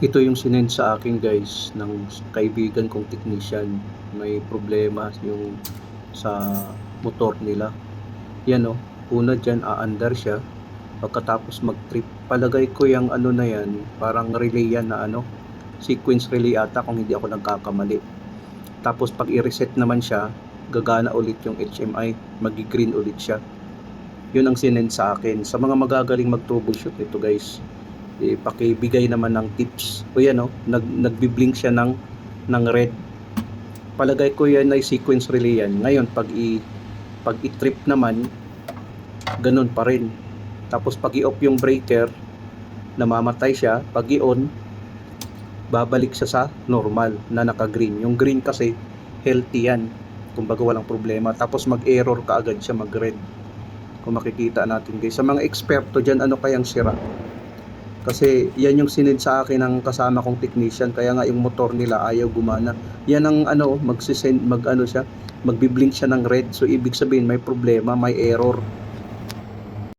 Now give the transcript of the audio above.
Ito yung sinend sa akin guys ng kaibigan kong technician. May problema yung sa motor nila. Yan o, una dyan aandar siya. Pagkatapos mag-trip, palagay ko yung ano na yan, parang relay yan na ano, sequence relay ata kung hindi ako nagkakamali. Tapos pag i-reset naman siya, gagana ulit yung HMI, magi-green ulit siya. Yun ang sinend sa akin. Sa mga magagaling mag-troubleshoot nito guys, eh, pakibigay naman ng tips. O yan o, nag, nagbiblink siya ng, ng red. Palagay ko yan ay sequence relay yan. Ngayon, pag i, pag i-trip naman, ganun pa rin. Tapos pag i-off yung breaker, namamatay siya. Pag i-on, babalik siya sa normal na naka-green. Yung green kasi, healthy yan. Kumbaga walang problema. Tapos mag-error ka agad siya mag-red. Kung makikita natin guys. Sa mga eksperto dyan, ano kayang sira? Kasi yan yung sinid sa akin ng kasama kong technician. Kaya nga yung motor nila ayaw gumana. Yan ang ano, magsisend, mag ano siya, magbiblink siya ng red. So ibig sabihin may problema, may error.